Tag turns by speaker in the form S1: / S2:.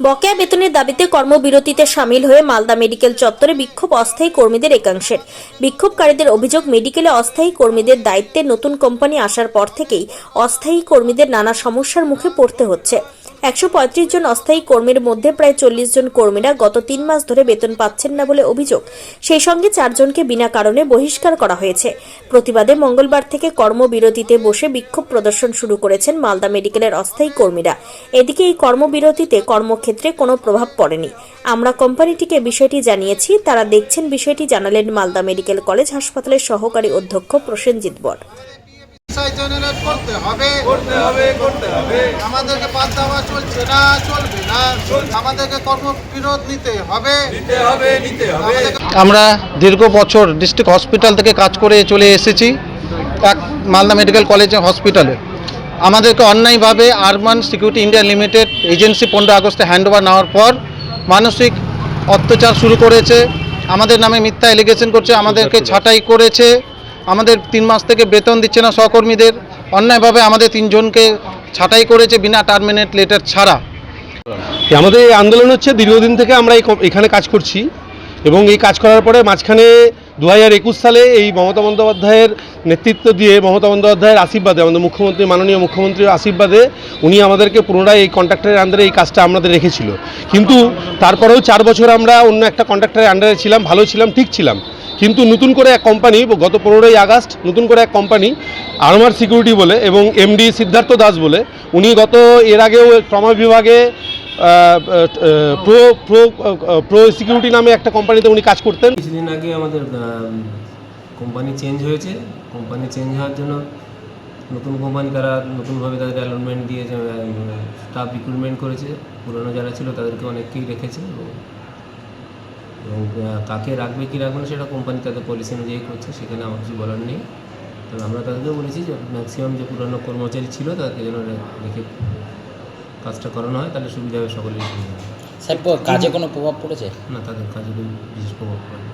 S1: বকেয়া বেতনের দাবিতে কর্মবিরতিতে সামিল হয়ে মালদা মেডিকেল চত্বরে বিক্ষোভ অস্থায়ী কর্মীদের একাংশের। বিক্ষোভকারীদের অভিযোগ, মেডিকেলে অস্থায়ী কর্মীদের দায়িত্বে নতুন কোম্পানি আসার পর থেকেই অস্থায়ী কর্মীদের নানা সমস্যার মুখে পড়তে হচ্ছে। একশো পঁয়ত্রিশ জন অস্থায়ী কর্মীর মধ্যে প্রায় চল্লিশ জন কর্মীরা গত তিন মাস ধরে বেতন পাচ্ছেন না বলে অভিযোগ। সেই সঙ্গে চারজনকে বিনা কারণে বহিষ্কার করা হয়েছে। প্রতিবাদে মঙ্গলবার থেকে কর্মবিরতিতে বসে বিক্ষোভ প্রদর্শন শুরু করেছেন মালদা মেডিকেলের অস্থায়ী কর্মীরা। এদিকে এই কর্মবিরতিতে কর্মক্ষেত্রে কোনো প্রভাব পড়েনি। আমরা কোম্পানিটিকে বিষয়টি জানিয়েছি, তারা দেখছেন বিষয়টি, জানালেন মালদা মেডিকেল কলেজ হাসপাতালের সহকারী অধ্যক্ষ প্রসেনজিৎ বর।
S2: জেনারেট করতে হবে।
S3: করতে হবে করতে হবে।
S2: আমাদেরকে বাদ দেওয়া চলছে না চলবে না। আমাদেরকে কর্মবিরোধ নিতে হবে।
S3: নিতে হবে নিতে হবে।
S4: আমরা দীর্ঘ বছর ডিস্ট্রিক্ট হসপিটাল থেকে কাজ করে চলে এসেছি এক মালদা মেডিকেল কলেজে হসপিটালে আমাদেরকে অন্যায়ভাবে urban security India limited agency পনেরো আগস্টে হ্যান্ডওভার নেওয়ার পর মানসিক অত্যাচার শুরু করেছে। আমাদের নামে মিথ্যা এলিগেশন করছে আমাদেরকে ছাঁটাই করেছে। আমাদের তিন মাস থেকে বেতন দিচ্ছে না সহকর্মীদের। অন্যায়ভাবে আমাদের তিনজনকে ছাঁটাই করেছে বিনা টার্মিনেট লেটার ছাড়া।
S5: আমাদের এই আন্দোলন হচ্ছে, দীর্ঘদিন থেকে আমরা এখানে কাজ করছি এবং এই কাজ করার পরে মাঝখানে দু হাজার একুশ সালে এই মমতা বন্দ্যোপাধ্যায়ের নেতৃত্ব দিয়ে, মমতা বন্দ্যোপাধ্যায়ের আশীর্বাদে, আমাদের মুখ্যমন্ত্রী, মাননীয় মুখ্যমন্ত্রীর আশীর্বাদে উনি আমাদেরকে পুনরায় এই কন্ট্রাক্টরের আন্ডারে এই কাজটা আমাদের রেখেছিল। কিন্তু তারপরেও চার বছর আমরা অন্য একটা কন্ট্রাক্টরের আন্ডারে ছিলাম, ভালো ছিলাম, ঠিক ছিলাম। কিন্তু নতুন করে এক কোম্পানি গত পনেরোই আগস্ট নতুন করে এক কোম্পানি আরমার সিকিউরিটি বলে এবং এমডি সিদ্ধার্থ দাস বলে, উনি গত, এর আগেও ট্রমা বিভাগে প্রো প্রো প্রো সিকিউরিটি নামে একটা কোম্পানিতে উনি কাজ করতেন।
S6: কিছুদিন আগে আমাদের কোম্পানি চেঞ্জ হয়েছে। কোম্পানি চেঞ্জ হওয়ার জন্য নতুন কোম্পানি তারা নতুনভাবে তাদের অ্যালটমেন্ট দিয়ে স্টাফ রিক্রুটমেন্ট করেছে। পুরনো যারা ছিল তাদেরকে অনেককেই রেখেছে। এবং কাকে রাখবে কি রাখবে না সেটা কোম্পানি তাদের পলিসি অনুযায়ী করছে সেখানে আমার কিছু বলার নেই। তবে আমরা তাদেরকেও বলেছি যে ম্যাক্সিমাম যে পুরনো কর্মচারী ছিল তাদেরকে যেন রেখে কাজটা করানো হয় তাহলে সুবিধা হবে সকলেরই সুবিধা হবে।
S7: স্যার কাজে কোনো প্রভাব পড়েছে?
S6: না তাদের কাজে কোনো বিশেষ প্রভাব পড়ে না।